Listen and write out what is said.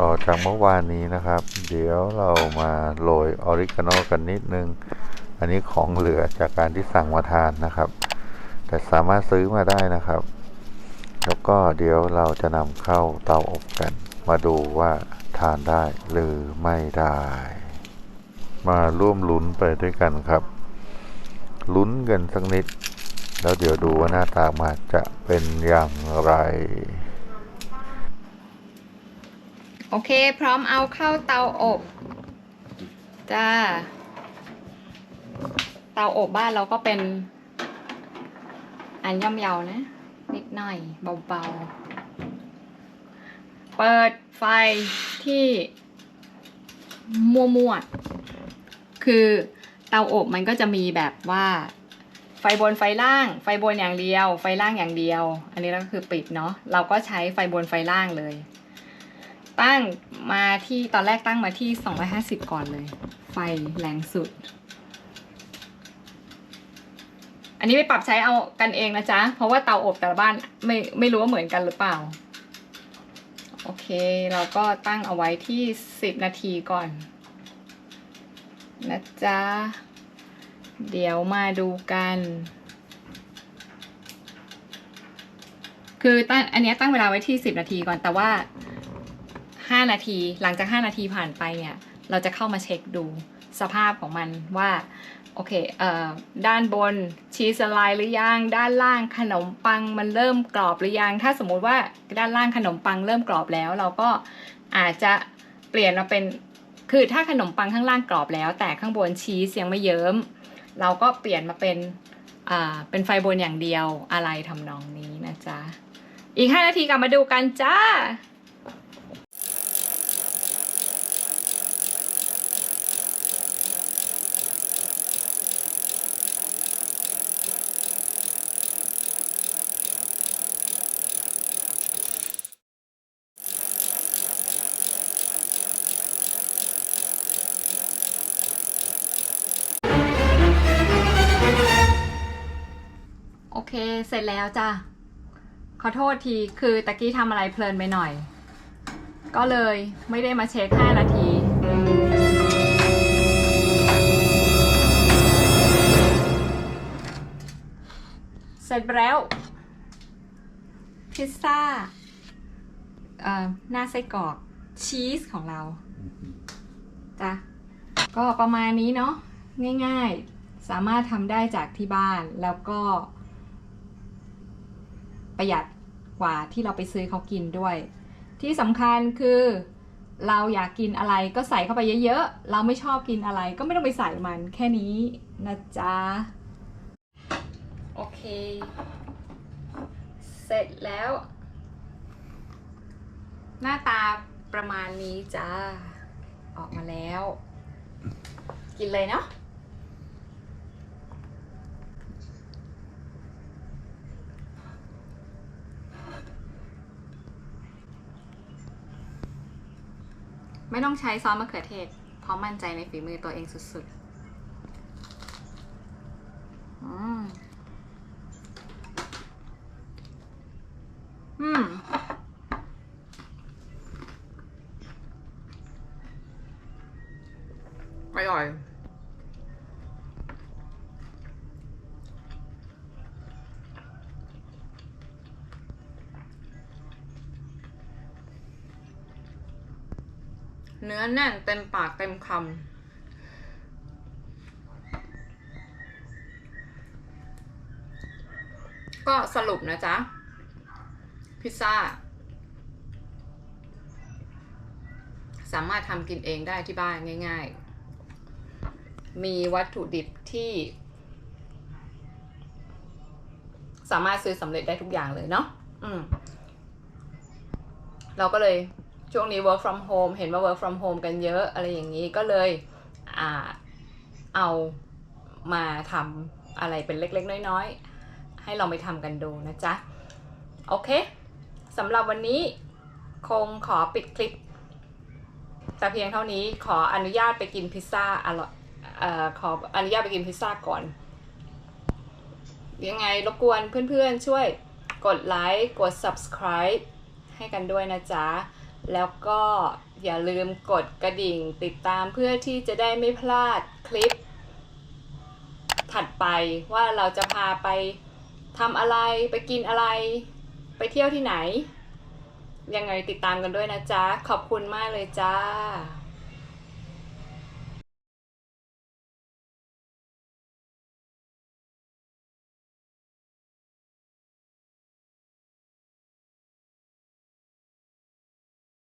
ต่อจากเมื่อวานนี้นะครับ เดี๋ยวเรามาโรยออริกาโนกันนิดนึง อันนี้ของเหลือจากการที่สั่งมาทานนะครับ แต่สามารถซื้อมาได้นะครับ แล้วก็เดี๋ยวเราจะนำเข้าเตาอบกัน มาดูว่าทานได้หรือไม่ได้ มาร่วมลุ้นไปด้วยกันครับ ลุ้นกันสักนิด แล้วเดี๋ยวดูว่าหน้าตามาจะเป็นอย่างไร โอเค พร้อมเอาเข้าเตาอบจ้าเตาอบบ้านเราก็เป็น อันย่อมเยานะ นิดหน่อยเบาๆ เปิดไฟที่มั่วๆ คือเตาอบมันก็จะมีแบบว่า ไฟบนไฟล่าง ไฟบนอย่างเดียว ไฟล่างอย่างเดียว อันนี้ก็คือปิดเนาะเราก็ใช้ไฟบนไฟล่างเลย ตั้งมาที่ตอนแรกตั้งมาที่ 250 ก่อนเลย ไฟแรงสุด อันนี้ไปปรับใช้เอากันเองนะจ๊ะ เพราะว่าเตาอบแต่ละบ้านไม่ไม่รู้ว่าเหมือนกันหรือเปล่า โอเค เราก็ตั้งเอาไว้ที่ 10 นาทีก่อน นะจ๊ะ เดี๋ยวมาดูกันคือตั้งอันนี้ตั้งเวลาไว้ที่ 10 นาทีก่อนแต่ว่า 5 นาที หลังจาก 5 นาทีผ่านไปเนี่ยเราจะเข้ามาเช็คดูสภาพของมันว่าโอเคเอ่อด้านบนชีสลายหรือยังด้านล่างขนมปังมันเริ่มกรอบหรือยังถ้าสมมุติว่าด้านล่างขนมปังเริ่มกรอบแล้ว เราก็อาจจะเปลี่ยนมาเป็นคือถ้าขนมปังข้างล่างกรอบแล้ว แต่ข้างบนชีสยังไม่เยิ้ม เราก็เปลี่ยนมาเป็นอ่าเป็นไฟบนอย่างเดียวอะไรทำนองนี้นะจ๊ะอีก 5 นาทีกลับมาดูกันจ้า เคเสร็จแล้วจ้ะ ขอโทษทีคือตะกี้ทำอะไรเพลินไปหน่อย ก็เลยไม่ได้มาเช็ค 5 นาทีเสร็จแล้ว พิซซ่าเอ่อหน้าไส้กรอกชีสของเราจ้ะก็ประมาณนี้เนาะง่ายๆ สามารถทำได้จากที่บ้านแล้วก็ ประหยัดกว่าที่เราไปซื้อเขากินด้วย ที่สำคัญคือเราอยากกินอะไรก็ใส่เข้าไปเยอะๆ เราไม่ชอบกินอะไรก็ไม่ต้องไปใส่มันแค่นี้นะจ๊ะ โอเค เสร็จแล้ว หน้าตาประมาณนี้จ้า ออกมาแล้ว กินเลยเนาะ ไม่ต้องใช้ซอสมะเขือเทศ เพราะมั่นใจในฝีมือตัวเองสุดๆ อืม อืม อร่อย เนื้อแน่นเต็มปากเต็มคำก็สรุปนะจ๊ะ พิซซ่า สามารถทำกินเองได้ที่บ้านง่าย ๆ มีวัตถุดิบที่ สามารถซื้อสำเร็จได้ทุกอย่างเลยเนาะอืม เราก็เลย ช่วงนี้ work from home เห็นว่า work from home กันเยอะอะไรอย่างนี้ก็เลยอ่าเอามาทำอะไรเป็นเล็กๆ น้อยๆ ให้เราไปทำกันดูนะจ๊ะ โอเคสำหรับวันนี้คงขอปิดคลิป แต่เพียงเท่านี้ขออนุญาตไปกินพิซซ่าอร่อยขออนุญาตไปกินพิซซ่าก่อน ยังไงรบกวนเพื่อนๆช่วยกดไลค์กด subscribe ให้กันด้วยนะจ๊ะ แล้วก็อย่าลืมกดกระดิ่งติดตามเพื่อที่จะได้ไม่พลาดคลิป ถัดไปว่าเราจะพาไปทำอะไรไปกินอะไร ไปเที่ยวที่ไหน ยังไงติดตามกันด้วยนะจ๊ะ ขอบคุณมากเลยจ้า